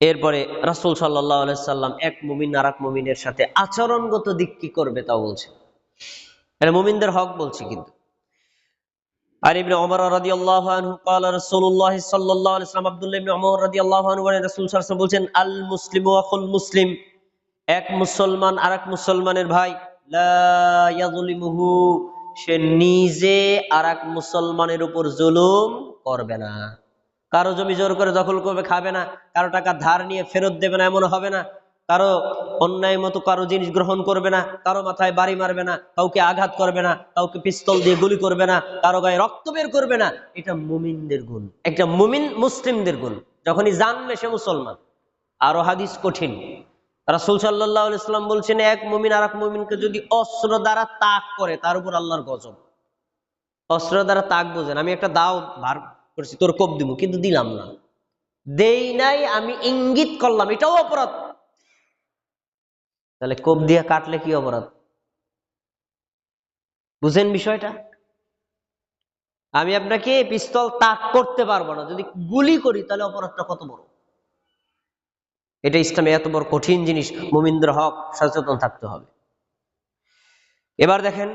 এরপরে রাসুল সাল্লাহ সাল্লাম এক মুমিন আর এক মুমিনের সাথে আচরণগত দিক কি করবে তাও বলছে এটা মুমিনদের হক বলছি কিন্তু আর ইবনে ওমর রাদিয়াল্লাহু আনহু قال রাসূলুল্লাহ সাল্লাল্লাহু আলাইহি ওয়াসাল্লাম আব্দুল্লাহ ইবনে ওমর রাদিয়াল্লাহু আনহু বলেন রাসূল সাল্লাল্লাহু আলাইহি ওয়াসাল্লাম বলছেন আল মুসলিমু আখুল মুসলিম এক মুসলমান আরেক মুসলমানের ভাই লা ইয়াযলিমুহু সে নিজে আরেক মুসলমানের উপর জুলুম করবে না কারও জমি জোর করে দখল করবে, খাবে না। কারও টাকা ধার নিয়ে ফেরত দেবে না এমন হবে না। কারও অন্যায় মতো কারও জিনিস গ্রহণ করবে না, কারও মাথায় বাড়ি মারবে না, কাউকে আঘাত করবে না, কাউকে পিস্তল দিয়ে গুলি করবে না, কারও গায়ে রক্ত বের করবে না। এটা মুমিনদের গুণ, একটা মুমিন মুসলিমদের গুণ। যখনই জানবে সে মুসলমান। আরও হাদিস কঠিন। রাসুল সাল্লাহ ইসলাম বলছেন, এক মুমিন আর এক মুমিনকে যদি অস্ত্র দ্বারা তাক করে, তার উপর আল্লাহর গজব। অস্ত্র দ্বারা তাক বোঝেন। আমি একটা দাও ভার করছি, তোর কোপ দিব কিন্তু দিলাম না। দেই নাই, আমি ইঙ্গিত করলাম, এটাও অপরাধ। তাহলে কোপ দিয়ে কাটলে কি অপরাধ? বুঝেন বিষয়টা? আমি আপনাকে পিস্তল তাক করতে পারব না, যদি গুলি করি, তাহলে অপরাধটা কত বড়? এটা ইসলামে এত বড় কঠিন জিনিস, মুমিন্দ্র হক সচেতন থাকতে হবে। এবার দেখেন,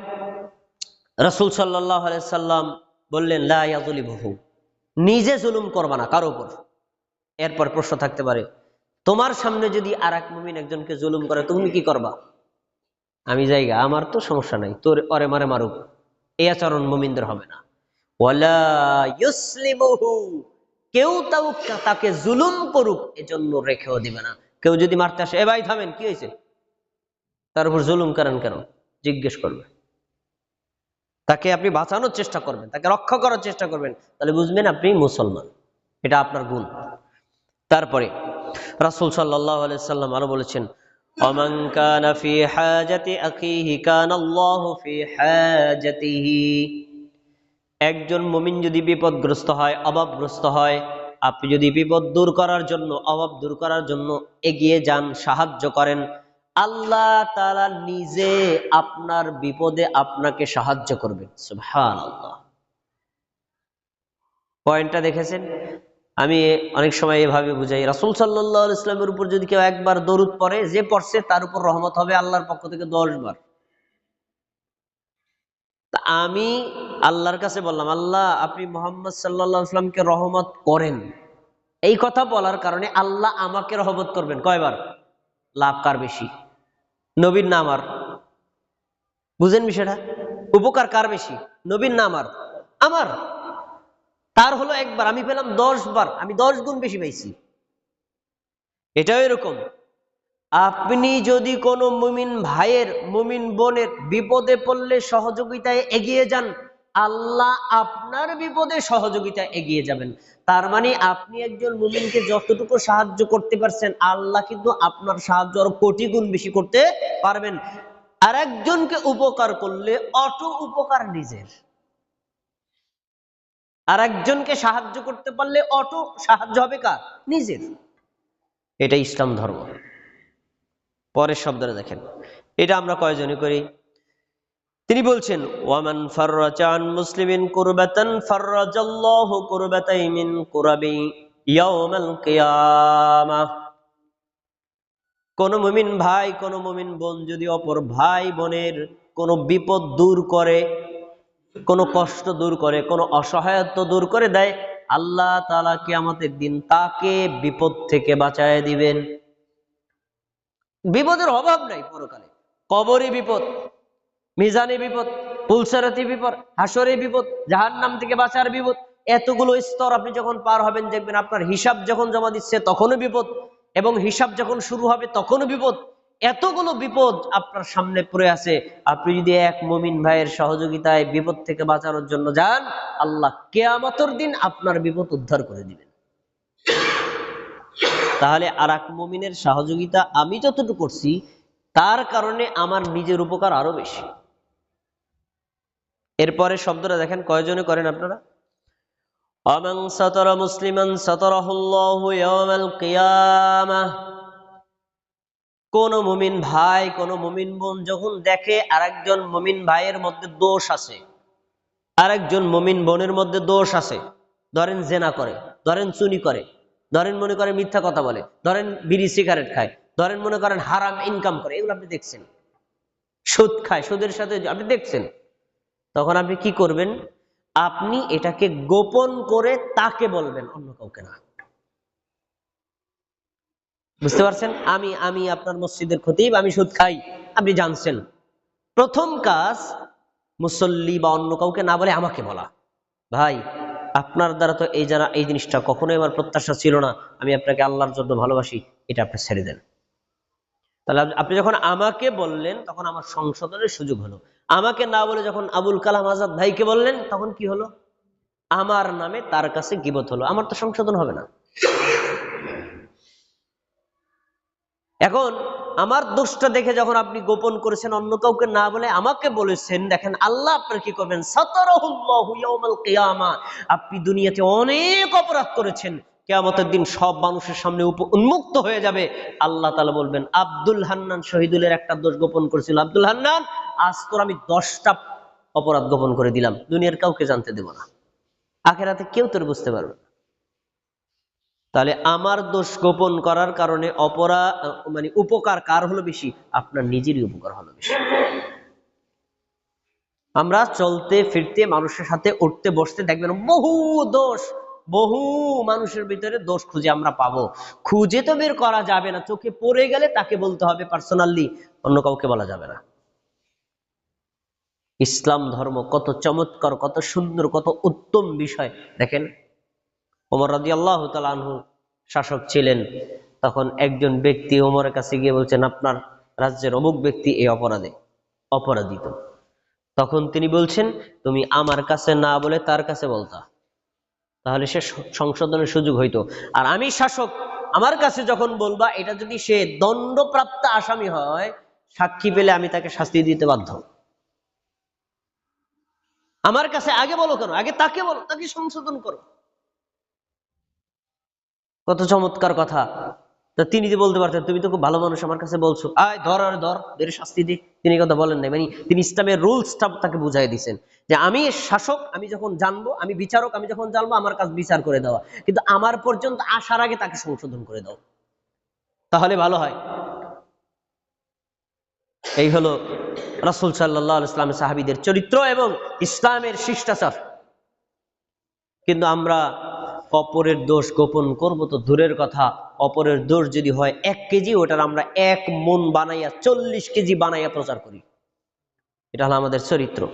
রসুল সাল্লাহ সাল্লাম বললেন লাজলি বহু নিজে জুলুম করবা না, কারও উপর। এরপর প্রশ্ন থাকতে পারে, তোমার সামনে যদি আর এক মুমিন একজনকে জুলুম করে, তুমি কি করবা? আমি জায়গা, আমার তো সমস্যা নাই, তোর অরে মারে মারুক। এই আচরণ মুমিনদের হবে না। কেউ তাও তাকে জুলুম করুক, এজন্য রেখেও দিবে না। কেউ যদি মারতে আসে, এ ভাই থামেন, কি হয়েছে? তার উপর জুলুম করেন কেন? জিজ্ঞেস করবে। তাকে আপনি বাঁচানোর চেষ্টা করবেন, তাকে রক্ষা করার চেষ্টা করবেন, তাহলে বুঝবেন আপনি মুসলমান। এটা আপনার গুণ। তারপরে রাসুল সাল্লাহ সাল্লাম আরও বলেছেন একজন মুমিন যদি বিপদগ্রস্ত হয়, অভাবগ্রস্ত হয়, আপনি যদি বিপদ দূর করার জন্য, অভাব দূর করার জন্য এগিয়ে যান, সাহায্য করেন আল্লাহ তালা নিজে আপনার বিপদে আপনাকে সাহায্য আল্লাহ পয়েন্টটা দেখেছেন? আমি অনেক সময় এভাবে বুঝাই, রাসুল সাল্লাহ ইসলামের উপর যদি কেউ একবার দরুদ পড়ে, যে পড়ছে তার উপর রহমত হবে আল্লাহর পক্ষ থেকে দশ বার। আমি আল্লাহর কাছে বললাম, আল্লাহ আপনি মোহাম্মদ সাল্লাহ ইসলামকে রহমত করেন। এই কথা বলার কারণে আল্লাহ আমাকে রহমত করবেন। কয়বার? লাভ কার বেশি? নবীর নাম আর। বুঝেন বিষয়টা? উপকার কার বেশি? নবীর নাম আর। আমার। তার হলো একবার। আমি পেলাম দশ বার আমি দশ গুণ বেশি পাইছি। এটাও এরকম। আপনি যদি কোনো মুমিন ভাইয়ের, মুমিন বোনের বিপদে পড়লে সহযোগিতায় এগিয়ে যান আল্লাহ আপনার বিপদে সহযোগিতায় এগিয়ে যাবেন। তার মানে আপনি একজন মুমিনকে যতটুকু সাহায্য করতে পারছেন, আল্লাহ কিন্তু আপনার সাহায্য আরও কোটি গুণ বেশি করতে পারবেন। আর একজনকে উপকার করলে অটো উপকার নিজের। আর একজনকে সাহায্য করতে পারলে অটো সাহায্য হবে কার? নিজের। এটা ইসলাম ধর্ম। পরের শব্দটা দেখেন। এটা আমরা কয়জনে করি? তিনি বলছেন, ওয়ামান ফাররাজান মুসলিমিন কুরবাতান ফাররাজাল্লাহু কুরবাতাই মিন কুরাবি ইয়াউমাল কিয়ামাহ কোন মুমিন ভাই, কোন মুমিন বোন যদি অপর ভাই বোনের কোন বিপদ দূর করে, কোন কষ্ট দূর করে, কোন অসহায়ত্ব দূর করে দেয়, আল্লাহ তাআলা কিয়ামতের দিন তাকে বিপদ থেকে বাঁচায় দিবেন। বিপদের অভাব নাই পরকালে। কবরে বিপদ। মিজানে বিপদ, পুলসারাতি বিপদ হাসরে বিপদ জাহান নাম থেকে বাঁচার বিপদ, এতগুলো স্তর আপনি যখন পার হবেন, দেখবেন আপনার হিসাব যখন জমা দিচ্ছে, তখনও বিপদ এবং হিসাব যখন শুরু হবে, তখনও বিপদ। এতগুলো বিপদ আপনার সামনে পড়ে আছে। আপনি যদি এক মমিন ভাইয়ের সহযোগিতায় বিপদ থেকে বাঁচানোর জন্য যান, আল্লাহ কেয়ামতর দিন আপনার বিপদ উদ্ধার করে দিবেন। তাহলে আর এক মমিনের সহযোগিতা আমি যতটুকু করছি, তার কারণে আমার নিজের উপকার আরও বেশি। এরপরে শব্দটা দেখেন, কয়জনে করেন আপনারা? অমং সতর মুসলিমান কোন মুমিন ভাই, কোন মুমিন বোন যখন দেখে আরেকজন মুমিন ভাইয়ের মধ্যে দোষ আছে, আরেকজন মুমিন বোনের মধ্যে দোষ আছে, ধরেন জেনা করে, ধরেন চুনি করে, ধরেন মনে করেন মিথ্যা কথা বলে, ধরেন বিড়ি, সিগারেট খায়, ধরেন মনে করেন হারাম ইনকাম করে, এগুলো আপনি দেখছেন। সুদ খায়, সুদের সাথে আপনি দেখছেন। তখন আপনি কি করবেন? আপনি এটাকে গোপন করে তাকে বলবেন, অন্য কাউকে না। বুঝতে পারছেন? আমি আমি আপনার মসজিদের খতিব, আমি সুদ খাই। আপনি জানছেন। প্রথম কাজ, মুসল্লি বা অন্য কাউকে না বলে আমাকে বলা। ভাই, আপনার দ্বারা তো এই যারা, এই জিনিসটা কখনোই আমার প্রত্যাশা ছিল না। আমি আপনাকে আল্লাহর জন্য ভালোবাসি, এটা আপনি ছেড়ে দেন। তাহলে আপনি যখন আমাকে বললেন, তখন আমার সংশোধনের সুযোগ হলো। আমাকে না বলে যখন আবুল কালাম আজাদ ভাইকে বললেন, তখন কি হলো? আমার নামে তার কাছে গিবত হলো। আমার তো সংশোধন হবে না। এখন আমার দোষটা দেখে যখন আপনি গোপন করেছেন, অন্য কাউকে না বলে আমাকে বলেছেন, দেখেন আল্লাহ আপনার কি করবেন? আপনি দুনিয়াতে অনেক অপরাধ করেছেন। কেয়ামতের দিন সব মানুষের সামনে উন্মুক্ত হয়ে যাবে। আল্লাহ তাআলা বলবেন, আব্দুল হান্নান শহীদুলের একটা দোষ গোপন করেছিল। আব্দুল হান্নান আজ তোর আমি দশটা অপরাধ গোপন করে দিলাম। দুনিয়ার কাউকে জানতে দেব না। আখেরাতে কেউ তোর বুঝতে পারবে না। তাহলে আমার দোষ গোপন করার কারণে অপরা মানে উপকার কার হলো বেশি? আপনার নিজেরই উপকার হলো বেশি। আমরা চলতে, ফিরতে, মানুষের সাথে উঠতে, বসতে দেখবেন বহু দোষ, বহু মানুষের ভিতরে দোষ খুঁজে আমরা পাবো। খুঁজে তো বের করা যাবে না। চোখে পড়ে গেলে তাকে বলতে হবে পার্সোনালি অন্য কাউকে বলা যাবে না। ইসলাম ধর্ম কত চমৎকার, কত সুন্দর, কত উত্তম বিষয়। দেখেন, ওমর রাজি আল্লাহ আনহু শাসক ছিলেন। তখন একজন ব্যক্তি ওমরের কাছে গিয়ে বলছেন, আপনার রাজ্যের অমুক ব্যক্তি এই অপরাধে অপরাধিত তখন তিনি বলছেন, তুমি আমার কাছে না বলে তার কাছে বলতা। তাহলে সে, সংশোধনের সুযোগ হইতো। আর আমি শাসক, আমার কাছে যখন বলবা, এটা যদি সে দণ্ডপ্রাপ্ত আসামি হয়, সাক্ষী পেলে আমি তাকে শাস্তি দিতে বাধ্য। আমার কাছে আগে বলো কেন? আগে তাকে বলো, তাকে সংশোধন করো। কত চমৎকার কথা। তা তিনি যে বলতে পারতেন, তুমি তো খুব ভালো মানুষ, আমার কাছে বলছো। আয়, ধর, আর ধর এর শাস্তি দি। তিনি কথা বলেন নাই। মানে তিনি ইসলামের রুলসটা তাকে বুঝাই দিয়েছেন যে আমি শাসক, আমি যখন জানব, আমি বিচারক, আমি যখন জানব, আমার কাজ বিচার করে দেওয়া। কিন্তু আমার পর্যন্ত আসার আগে তাকে সংশোধন করে দাও। তাহলে ভালো হয়। এই হলো রাসুল সাল্লাহ ইসলামের সাহাবিদের চরিত্র এবং ইসলামের শিষ্টাচার। কিন্তু আমরা অপরের দোষ গোপন করব তো দূরের কথা, অপরের দোষ যদি হয় এক কেজি, ওটার আমরা এক মন বানাইয়া চল্লিশ কেজি বানাইয়া প্রচার করি। এটা হলো আমাদের চরিত্র।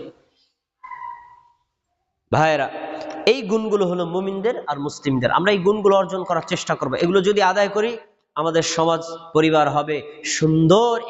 ভাইয়েরা, এই গুণগুলো হলো মুমিনদের আর মুসলিমদের। আমরা এই গুণগুলো অর্জন করার চেষ্টা করব। এগুলো যদি আদায় করি, আমাদের সমাজ, পরিবার হবে সুন্দর